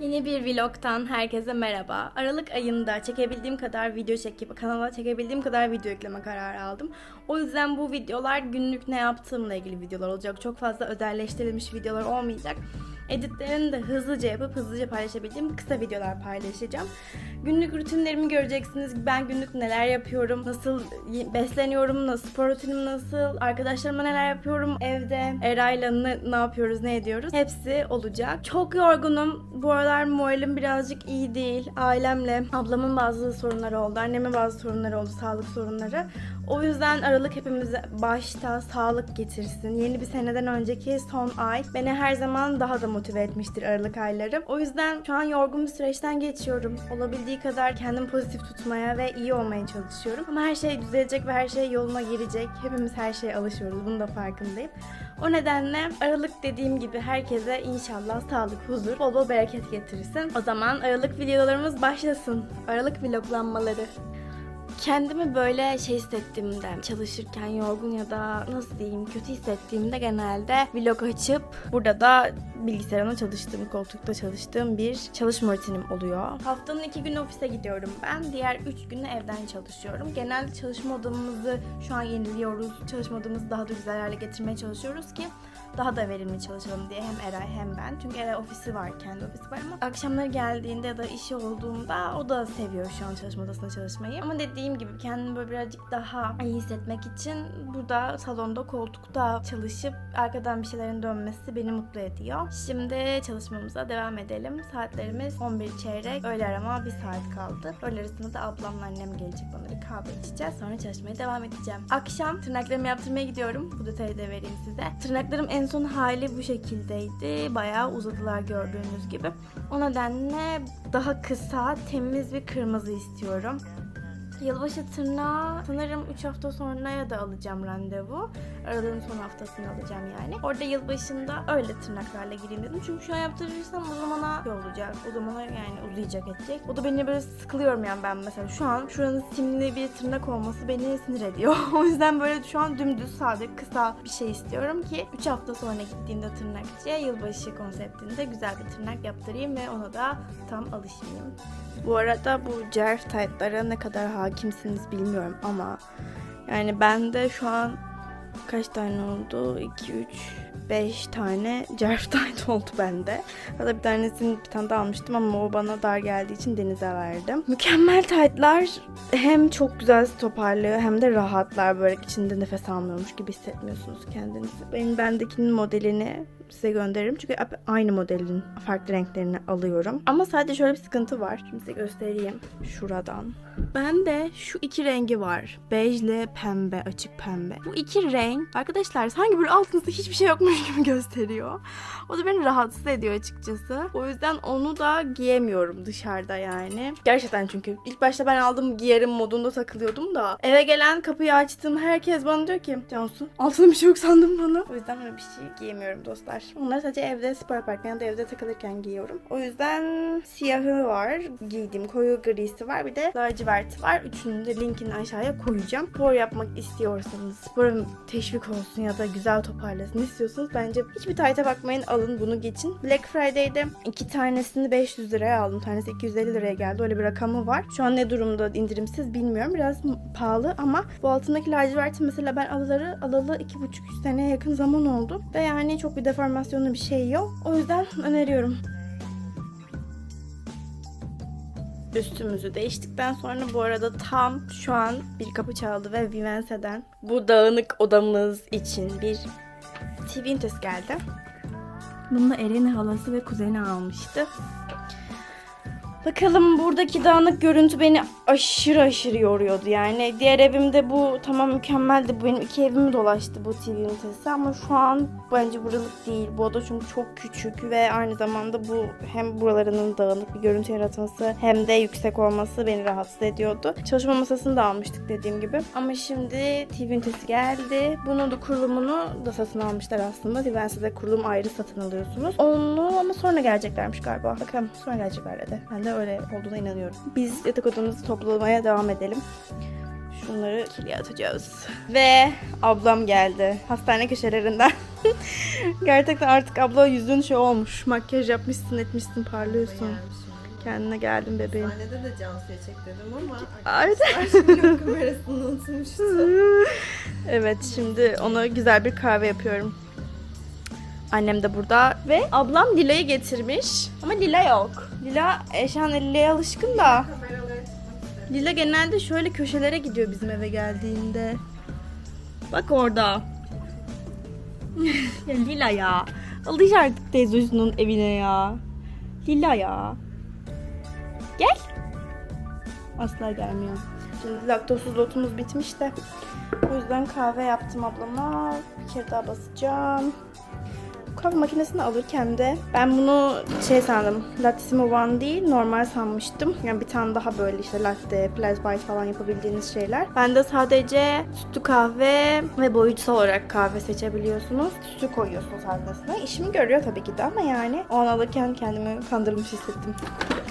Yeni bir vlogtan herkese merhaba. Aralık ayında çekebildiğim kadar video çekip kanala çekebildiğim kadar video yükleme kararı aldım. O yüzden bu videolar günlük ne yaptığımla ilgili videolar olacak. Çok fazla özelleştirilmiş videolar olmayacak. Editlerini de hızlıca yapıp hızlıca paylaşabildiğim kısa videolar paylaşacağım. Günlük rutinlerimi göreceksiniz. Ben günlük neler yapıyorum, nasıl besleniyorum, nasıl spor rutinim nasıl, arkadaşlarıma neler yapıyorum, evde Eray'la ne, ne yapıyoruz, ne ediyoruz. Hepsi olacak. Çok yorgunum. Bu aralar moralim birazcık iyi değil. Ailemle ablamın bazı sorunları oldu, annemin bazı sorunları oldu, sağlık sorunları. O yüzden Aralık hepimize başta sağlık getirsin. Yeni bir seneden önceki son ay beni her zaman daha da motive etmiştir Aralık ayları. O yüzden şu an yorgun bir süreçten geçiyorum. Olabildiği kadar kendimi pozitif tutmaya ve iyi olmaya çalışıyorum. Ama her şey düzelecek ve her şey yoluna girecek. Hepimiz her şeye alışıyoruz. Bunun da farkındayım. O nedenle Aralık dediğim gibi herkese inşallah sağlık, huzur, bol bol bereket getirsin. O zaman Aralık videolarımız başlasın. Aralık vloglanmaları. Kendimi böyle şey hissettiğimde, çalışırken yorgun ya da nasıl diyeyim kötü hissettiğimde genelde vlog açıp burada da bilgisayarımda çalıştığım, koltukta çalıştığım bir çalışma rutinim oluyor. Haftanın iki günü ofise gidiyorum ben. Diğer üç günü evden çalışıyorum. Genelde çalışma odamızı şu an yeniliyoruz. Çalışma odamızı daha da güzel hale getirmeye çalışıyoruz ki daha da verimli çalışalım diye hem Eray hem ben. Çünkü Eray ofisi var, kendi ofisi var ama akşamları geldiğinde ya da işi olduğunda o da seviyor şu an çalışma odasında çalışmayı. Ama dediğim gibi kendimi böyle birazcık daha iyi hissetmek için burada salonda koltukta çalışıp arkadan bir şeylerin dönmesi beni mutlu ediyor. Şimdi çalışmamıza devam edelim. Saatlerimiz 11 çeyrek. Öğle arama bir saat kaldı. Öğle arasında da ablamla annem gelecek bana bir kahve içeceğiz. Sonra çalışmaya devam edeceğim. Akşam tırnaklarımı yaptırmaya gidiyorum. Bu detayı da vereyim size. Tırnaklarım en son hali bu şekildeydi. Bayağı uzadılar gördüğünüz gibi. O nedenle daha kısa, temiz bir kırmızı istiyorum. Yılbaşı tırnağı sanırım 3 hafta sonraya da alacağım randevu. Aralığın son haftasını alacağım yani. Orada yılbaşında öyle tırnaklarla gireyim dedim. Çünkü şu an yaptırırsam o zamana şey olacak. O zamana yani uzayacak edecek. O da beni böyle sıkılıyorum yani ben mesela. Şu an şuranın simli bir tırnak olması beni sinir ediyor. o yüzden böyle şu an dümdüz sade kısa bir şey istiyorum ki 3 hafta sonra gittiğimde tırnakçıya yılbaşı konseptinde güzel bir tırnak yaptırayım ve ona da tam alışayım. Bu arada bu cerf taytlara ne kadar hakimsiniz bilmiyorum ama yani bende şu an kaç tane oldu? 2, 3, 5 tane cerf tayt oldu bende. Hatta bir tanesini bir tane daha almıştım ama o bana dar geldiği için Deniz'e verdim. Mükemmel taytlar hem çok güzel toparlıyor hem de rahatlar. Böyle içinde nefes almıyormuş gibi hissetmiyorsunuz kendinizi. Benim bendekinin modelini size gönderirim. Çünkü aynı modelin farklı renklerini alıyorum. Ama sadece şöyle bir sıkıntı var. Şimdi size göstereyim. Şuradan. Bende şu iki rengi var. Bejle pembe, açık pembe. Bu iki renk arkadaşlar sanki böyle altınızda hiçbir şey yokmuş gibi gösteriyor. O da beni rahatsız ediyor açıkçası. O yüzden onu da giyemiyorum dışarıda yani. Gerçekten çünkü ilk başta ben aldım giyerim modunda takılıyordum da eve gelen kapıyı açtım herkes bana diyor ki Cansu altında bir şey yok sandım bana. O yüzden böyle bir şey giyemiyorum dostlar. Onları sadece evde spor yaparken ya da evde takılırken giyiyorum. O yüzden siyahı var. Giydiğim koyu grisi var. Bir de laciverti var. Üçünün de linkini aşağıya koyacağım. Spor yapmak istiyorsanız, spora teşvik olsun ya da güzel toparlasın istiyorsanız bence hiçbir tayta bakmayın. Alın bunu geçin. Black Friday'de iki tanesini 500 liraya aldım. Tanesi 250 liraya geldi. Öyle bir rakamı var. Şu an ne durumda indirimsiz bilmiyorum. Biraz pahalı ama bu altındaki laciverti mesela ben alaları alalı 2,5-3 seneye yakın zaman oldu. Ve yani çok bir deformasyonlu bir şey yok. O yüzden öneriyorum. Üstümüzü değiştikten sonra bu arada tam şu an bir kapı çaldı ve Vivense'den bu dağınık odamız için bir TV geldi. Bunu da Eren'in halası ve kuzeni almıştı. Bakalım buradaki dağınık görüntü beni aşırı aşırı yoruyordu yani. Diğer evimde bu tamam mükemmeldi. Bu benim iki evimi dolaştı bu TV ünitesi ama şu an bence buralık değil. Bu oda çünkü çok küçük ve aynı zamanda bu hem buralarının dağınık bir görüntü yaratması hem de yüksek olması beni rahatsız ediyordu. Çalışma masasını da almıştık dediğim gibi. Ama şimdi TV ünitesi geldi. Bunun da kurulumunu da satın almışlar aslında. Divensi'de kurulum ayrı satın alıyorsunuz. Onu ama sonra geleceklermiş galiba. Bakalım sonra gelecekler dedi. Ben de öyle olduğuna inanıyorum. Biz yatak odamızı toplamaya devam edelim. Bunları kiliye atacağız. Ve ablam geldi. Hastane köşelerinden. Gerçekten artık abla yüzün şey olmuş. Makyaj yapmışsın etmişsin parlıyorsun. Kendine geldin bebeğim. Sahnede de Cansu'ya çek dedim ama arkadaşlar kamerasını unutmuştu. Evet şimdi ona güzel bir kahve yapıyorum. Annem de burada ve ablam Lila'yı getirmiş. Ama Lila yok. Lila Eşan Lila'ya alışkın da. Lila genelde şöyle köşelere gidiyor bizim eve geldiğinde. Bak orada. ya Lila ya. Alış artık teyzesinin evine ya. Lila ya. Gel. Asla gelmiyor. Şimdi laktozsuz otumuz bitmiş de. O yüzden kahve yaptım ablama. Bir kere daha basacağım. Kahve makinesini alırken de ben bunu şey sandım. Lattissimo One değil normal sanmıştım. Yani bir tane daha böyle işte latte, plus bite falan yapabildiğiniz şeyler. Ben de sadece sütlü kahve ve boyutsal olarak kahve seçebiliyorsunuz. Sütü koyuyorsunuz haznesine. İşimi görüyor tabii ki de ama yani o an alırken kendimi kandırmış hissettim.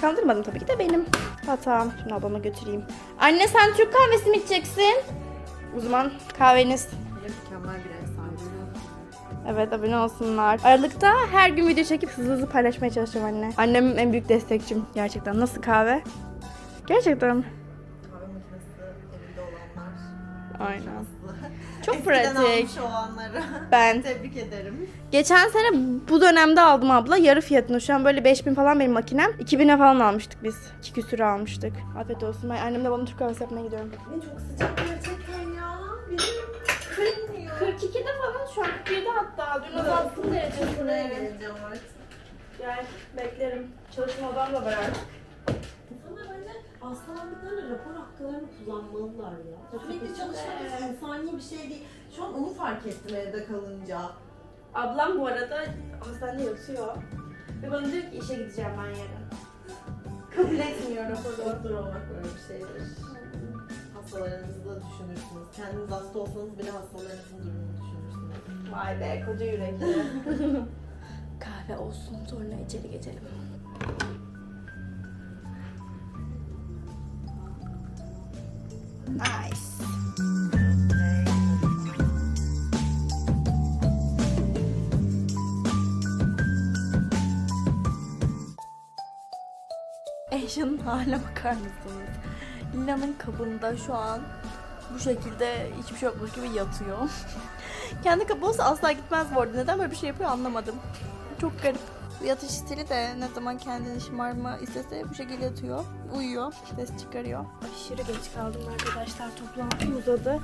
Kandırmadım tabii ki de benim hatam. Şimdi ablama götüreyim. Anne sen Türk kahvesi mi içeceksin? O zaman kahveniz. Mükemmel bir. Evet abone olsunlar. Aralıkta her gün video çekip hızlı hızlı paylaşmaya çalışacağım anne. Annem en büyük destekçim gerçekten. Nasıl kahve? Gerçekten? Kahve makinesi evinde olanlar. Aynen. Çok Eskiden pratik. almış olanlara. Ben Tebrik ederim. geçen sene bu dönemde aldım abla yarı fiyatına. Şu an böyle 5000 falan benim makinem. 2000'e falan almıştık biz. 2 küsür almıştık. Afiyet olsun. Ben annemle bana Türk kahvesi yapmaya gidiyorum. Ne çok sıcak gerçekten ya. Bizim. 42'de falan şu an 47 hatta. Dün azalttım Buraya derecesini. geleceğim artık. Gel beklerim. Çalışma odam da var artık. İnsanlar bence hastalandıklarında rapor haklarını kullanmalılar ya. Sürekli çalışmak Evet. insani bir şey değil. Şu an onu fark ettim evde kalınca. Ablam bu arada hastanede yatıyor. Ve bana diyor ki işe gideceğim ben yarın. Kabul etmiyorum. Doktor olmak böyle bir şeydir. Hastalarınızı da düşünürsünüz. Kendiniz hasta olsanız bile hastalarınızın durumunu düşünürsünüz. Vay be koca yürekli. Kahve olsun sonra içeri geçelim. Nice. Eşyanın haline bakar mısınız? Lila'nın kabında şu an bu şekilde hiçbir şey yokmuş gibi yatıyor. Kendi kabı olsa asla gitmez bu arada. Neden böyle bir şey yapıyor anlamadım. Çok garip. Yatış stili de ne zaman kendini şımarma istese bu şekilde yatıyor. Uyuyor. Ses çıkarıyor. Aşırı geç kaldım arkadaşlar. Toplantı uzadı.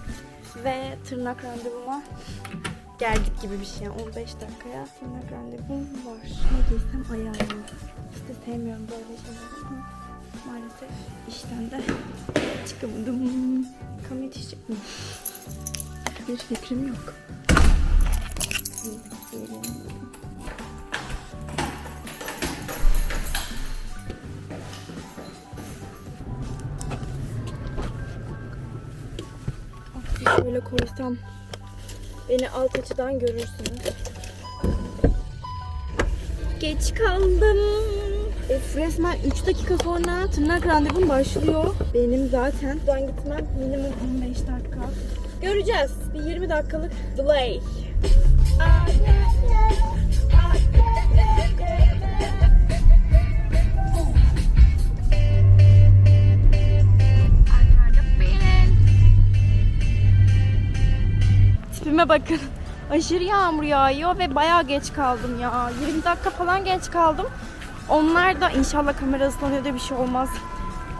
Ve tırnak randevuma geldik gibi bir şey. 15 dakikaya tırnak randevum var. Ne giysem ayağım. İşte sevmiyorum böyle şeyleri ama maalesef işten de çıkamadım. Bakalım yetişecek mi? Bir fikrim yok. Şöyle koysam beni alt açıdan görürsünüz. Geç kaldım. Of resmen 3 dakika sonra tırnak randevum başlıyor. Benim zaten buradan gitmem minimum 15 dakika. Göreceğiz. Bir 20 dakikalık delay. Tipime bakın. Aşırı yağmur yağıyor ve bayağı geç kaldım ya. 20 dakika falan geç kaldım. Onlar da inşallah kamera ıslanıyor da bir şey olmaz.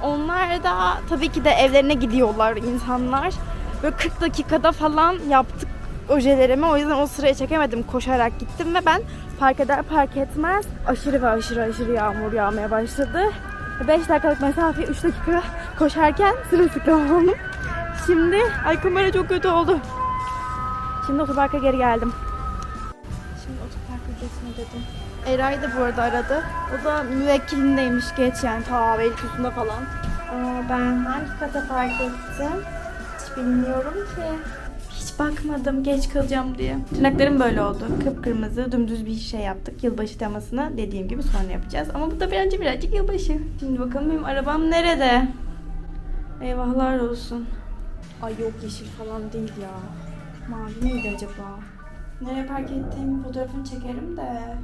Onlar da tabii ki de evlerine gidiyorlar insanlar. Böyle 40 dakikada falan yaptık ojelerimi. O yüzden o sırayı çekemedim. Koşarak gittim ve ben park eder park etmez aşırı ve aşırı aşırı yağmur yağmaya başladı. 5 dakikalık mesafeyi 3 dakika koşarken sırılsıklam oldum. Şimdi ay kamera çok kötü oldu. Şimdi otoparka geri geldim. Şimdi otopark ücretini dedim. Eray da bu arada aradı. O da müvekkilindeymiş geç yani ta Beylikdüzü'nde falan. Aa, ben hangi kata park ettim? Hiç bilmiyorum ki. Hiç bakmadım geç kalacağım diye. Tırnaklarım böyle oldu. Kıpkırmızı dümdüz bir şey yaptık. Yılbaşı temasını dediğim gibi sonra yapacağız. Ama bu da bence birazcık yılbaşı. Şimdi bakalım benim arabam nerede? Eyvahlar olsun. Ay yok yeşil falan değil ya. Mavi miydi acaba? Nereye park ettiğim fotoğrafını çekerim de.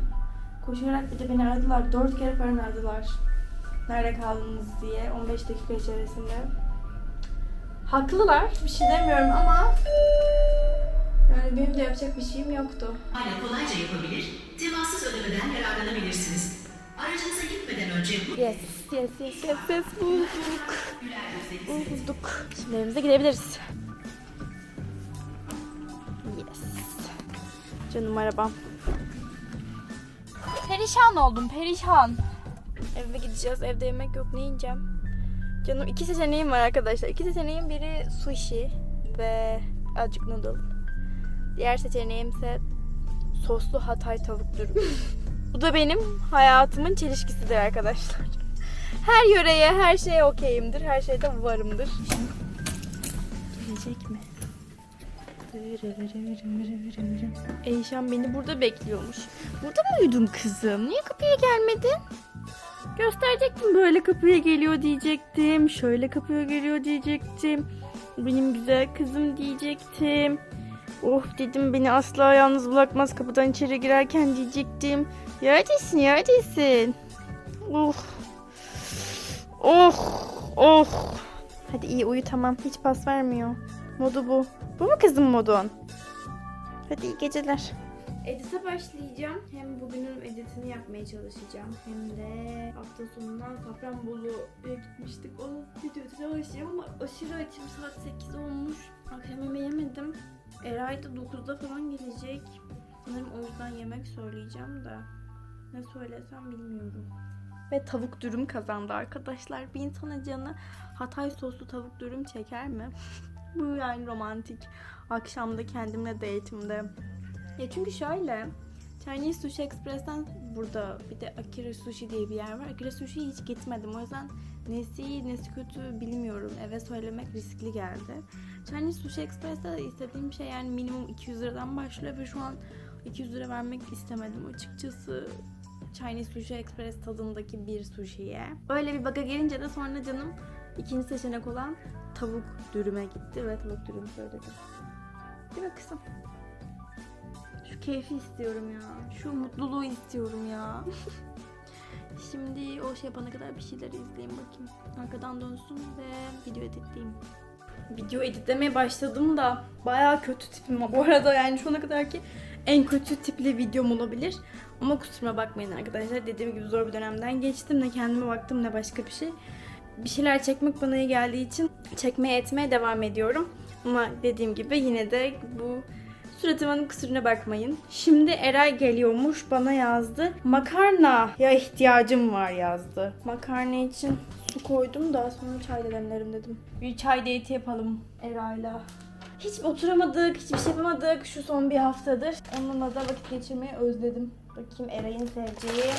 Koşarak bir de beni aradılar. Dört kere falan aradılar. Nerede kaldınız diye 15 dakika içerisinde. Haklılar. Bir şey demiyorum ama yani benim de yapacak bir şeyim yoktu. Hala kolayca yapabilir, temassız ödemeden yararlanabilirsiniz. Aracınıza gitmeden önce Yes, yes, yes, yes, yes. Bulduk. Bulduk. Şimdi evimize gidebiliriz. Yes. Canım arabam. Perişan oldum, perişan. Eve gideceğiz. Evde yemek yok. Ne yiyeceğim? Canım iki seçeneğim var arkadaşlar. İki seçeneğim biri sushi ve azıcık noodle. Diğer seçeneğim ise soslu Hatay tavuk dürüm. Bu da benim hayatımın çelişkisidir arkadaşlar. Her yöreye, her şeye okeyimdir. Her şeyde varımdır. Gelecek mi? Eyşan beni burada bekliyormuş. Burada mı uyudun kızım? Niye kapıya gelmedin? Gösterecektim böyle kapıya geliyor diyecektim. Şöyle kapıya geliyor diyecektim. Benim güzel kızım diyecektim. Oh dedim beni asla yalnız bırakmaz kapıdan içeri girerken diyecektim. Neredesin neredesin? Oh. Oh. Oh. Hadi iyi uyu tamam. Hiç pas vermiyor. Modu bu. Bu mu kızım modun? Hadi iyi geceler. Edit'e başlayacağım. Hem bugünün editini yapmaya çalışacağım. Hem de hafta sonundan Safranbolu'ya gitmiştik. Onun videosuna başlayacağım ama aşırı açım. Saat 8 olmuş. Akşam yemeği yemedim. Eray da 9'da falan gelecek. Sanırım o yüzden yemek söyleyeceğim de. Ne söylesem bilmiyorum. Ve tavuk dürüm kazandı arkadaşlar. Bir insana canı Hatay soslu tavuk dürüm çeker mi? Bu yani romantik. Akşamda kendimle date'imde. Ya çünkü şöyle. Chinese Sushi Express'ten burada bir de Akira Sushi diye bir yer var. Akira Sushi'ye hiç gitmedim. O yüzden nesi iyi nesi kötü bilmiyorum. Eve söylemek riskli geldi. Chinese Sushi Express'te istediğim şey yani minimum 200 liradan başlıyor ve şu an 200 lira vermek istemedim açıkçası. Chinese Sushi Express tadındaki bir sushi'ye. Öyle bir baga gelince de sonra canım ikinci seçenek olan tavuk dürüme gitti ve tavuk dürüm söyledim. Değil mi kızım? Şu keyfi istiyorum ya. Şu mutluluğu istiyorum ya. Şimdi o şey yapana kadar bir şeyler izleyeyim bakayım. Arkadan dönsün ve video editleyeyim. Video editlemeye başladım da bayağı kötü tipim. Bu arada yani şu ana kadarki en kötü tipli videom olabilir. Ama kusuruma bakmayın arkadaşlar. Dediğim gibi zor bir dönemden geçtim. Ne kendime baktım ne başka bir şey. Bir şeyler çekmek bana iyi geldiği için çekmeye etmeye devam ediyorum. Ama dediğim gibi yine de bu suratımın kusuruna bakmayın. Şimdi Eray geliyormuş bana yazdı. Makarna ya ihtiyacım var yazdı. Makarna için su koydum da sonra çay demlerim dedim. Bir çay date yapalım Eray'la. Hiç oturamadık, hiçbir şey yapamadık şu son bir haftadır. Onunla da vakit geçirmeyi özledim. Bakayım Eray'ın seveceği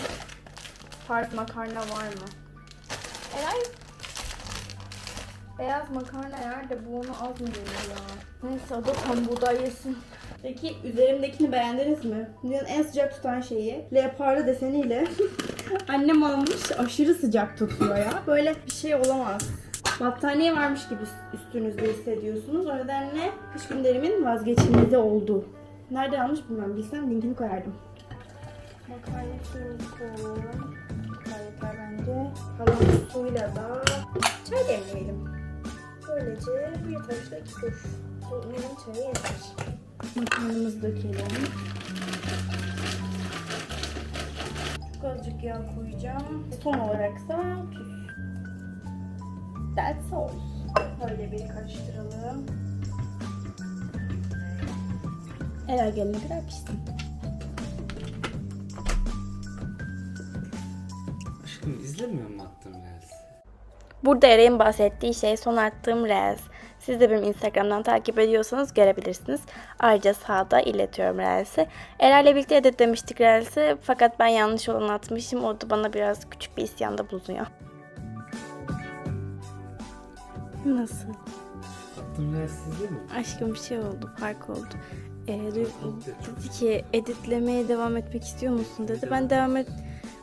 fark makarna var mı? Eray Beyaz makarna eğer de bu onu az mı geliyor ya? Neyse o da tam buğday yesin. Peki üzerimdekini beğendiniz mi? Dünyanın en sıcak tutan şeyi. Leopardo deseniyle. Annem almış aşırı sıcak tutuyor ya. Böyle bir şey olamaz. Battaniye varmış gibi üstünüzde hissediyorsunuz. O nedenle kış günlerimin vazgeçilmezi oldu. Nerede almış bilmem. Bilsem linkini koyardım. Makarna suyunu koyalım. Yeter bence. Kalan suyla da çay demleyelim. Böylece bir taşla iki kuş. Bu umarım çaya yeter. Makarnamızı dökelim. Çok azıcık yağ koyacağım. Son olaraksa tuz. That's all. Böyle bir karıştıralım. Eğer gelene kadar pişsin. Aşkım izlemiyor mu? Burada Eray'ın bahsettiği şey son attığım Reels. Siz de benim Instagram'dan takip ediyorsanız görebilirsiniz. Ayrıca sağda iletiyorum Reels'i. Eray'la birlikte editlemiştik Reels'i. Fakat ben yanlış olan atmışım. O da bana biraz küçük bir isyanda bulunuyor. Nasıl? Attığım reels izliyor mu? Aşkım bir şey oldu. Fark oldu. Ee, dedi ki editlemeye devam etmek istiyor musun dedi. Ben devam et...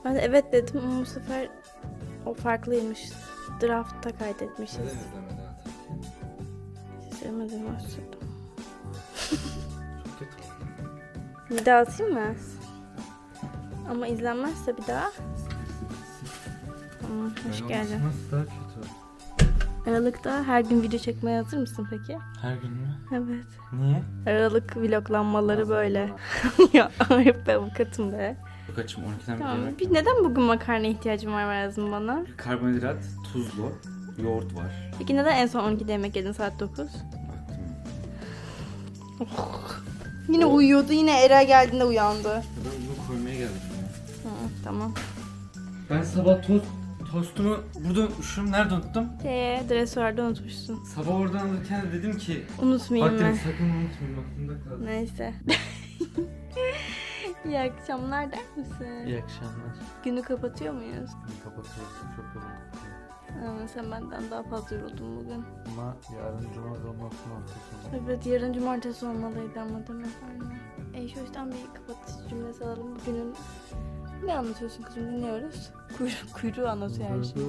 Ben de evet dedim ama bu sefer o farklıymış. Draftta kaydetmişiz. Neden izlemedi. Çok kötü oldu. Bir daha atayım mı? Ama izlenmezse bir daha. Tamam, hoş Böyle geldin. olması daha kötü. Aralıkta her gün video çekmeye hazır mısın peki? Her gün mü? Evet. Niye? Aralık vloglanmaları böyle. ya hep avukatım be. Yok açım 12'den bir Tamam. yemek. Bir, neden bugün makarna ihtiyacım var lazım bana? Karbonhidrat, tuzlu, yoğurt var. Peki neden en son 12'de yemek yedin saat 9? Baktım. Yine uyuyordu. Yine Era geldiğinde uyandı. Ya Ben bunu koymaya geldim. ya. Hı, tamam. Ben sabah tost, tostumu burada unutmuşum. Nerede unuttum? Ee, dresuarda unutmuşsun. Sabah oradan alırken de dedim ki Unutmayayım Bak dedim ben. sakın unutmayayım aklımda kaldı. Neyse. İyi akşamlar der misin? İyi akşamlar. Günü kapatıyor muyuz? Kapatıyoruz. Çok yorulduk. Ama sen benden daha fazla yoruldun bugün. Ama yarın cuma olmasın hafta Evet yarın cumartesi olmalıydı ama değil mi? Aynen. E şu yüzden bir kapatıcı cümlesi alalım. Bugünün ne anlatıyorsun kızım dinliyoruz. Kuyru, kuyruğu anlatıyor her şey.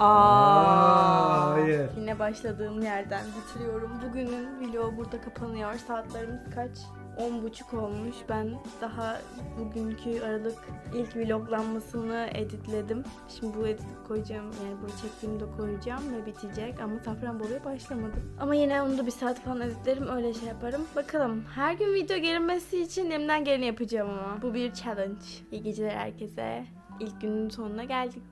Aa, Hayır. Yine başladığım yerden bitiriyorum. Bugünün vlogu burada kapanıyor. Saatlerimiz kaç? 10.30 olmuş. Ben daha bugünkü Aralık ilk vloglanmasını editledim. Şimdi bu edit koyacağım. Yani bunu çektiğimde koyacağım ve bitecek. Ama Safranbolu'ya başlamadım. Ama yine onu da bir saat falan editlerim. Öyle şey yaparım. Bakalım. Her gün video gelmesi için elimden geleni yapacağım ama. Bu bir challenge. İyi geceler herkese. İlk günün sonuna geldik.